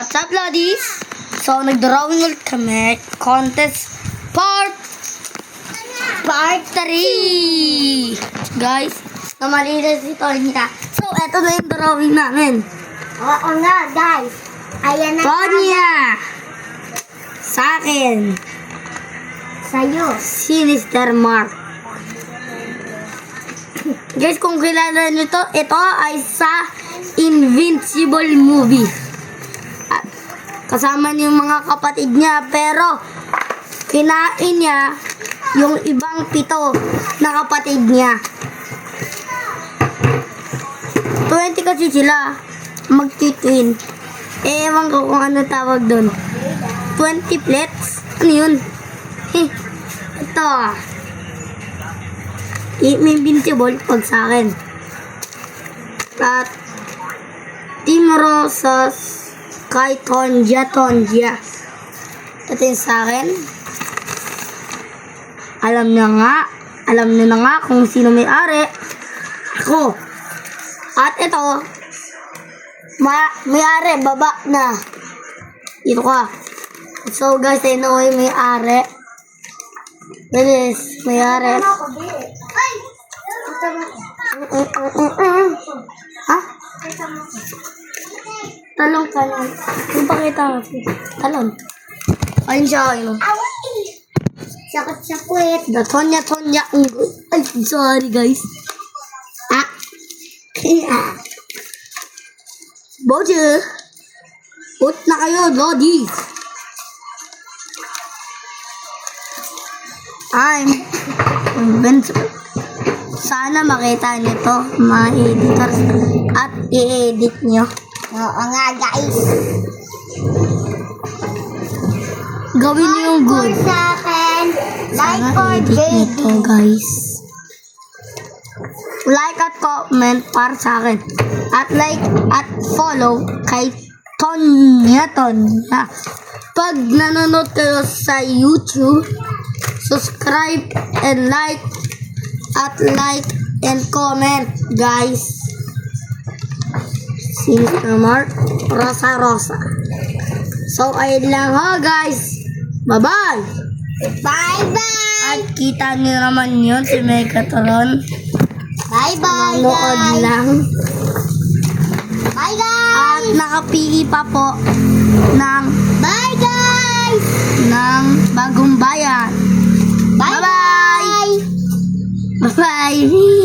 What's up, ladies? So, nag-drawing ulit kami. Contest part part 3. Guys, namalinis si Tonya. So, eto na yung drawing namin. Oo nga, guys. Ayan na Tonya! Sa akin, sa'yo. Sinister Mark. Guys, kung kilala nyo to, ito ay sa Invincible movie. Kasama niya yung mga kapatid niya, pero kinain niya yung ibang pito na kapatid niya. 20 kasi sila magtitwin. Eh, ewan ko kung ano tawag doon. 20 plates? Ano yun? Eh, ito ah. Invincible pag sa akin. At Team Rosas kay Tonja Tonja. Ito yung sa akin. Alam na nga, alam nyo na nga kung sino may-ari. Ako. At ito, ma may-ari, baba na. Dito ka. So guys, I know yung may-ari. Bilis, may-ari. Ay! Ito mo. Ha? Talong, talong. Yung pakita mo. Talong. Ayun siya, ayun. Sakot sa puwet. The Tonya Tonya Unggo. Ay, sorry guys. Ah. Ah. Boje. Ut na kayo, Lodi. I'm invincible. Sana makita niyo to, mga editors, at i-edit niyo. Oo nga, guys. Gawin niyo yung good. Or sa akin, like or baby. guys. Like at comment para sa akin. At like at follow kay Tonya Tonya. Pag nanonood kayo sa YouTube, subscribe and like at like and comment, guys. Sister Mark, Rosa Rosa. So, ayun lang ho, guys. Bye-bye! Bye-bye! At kita niyo naman yun si Megatron. Bye-bye, Manood guys! lang. Bye, At guys! nakapili pa po ng, Bye, guys! ng bagong bayan. Bye-bye! Bye-bye!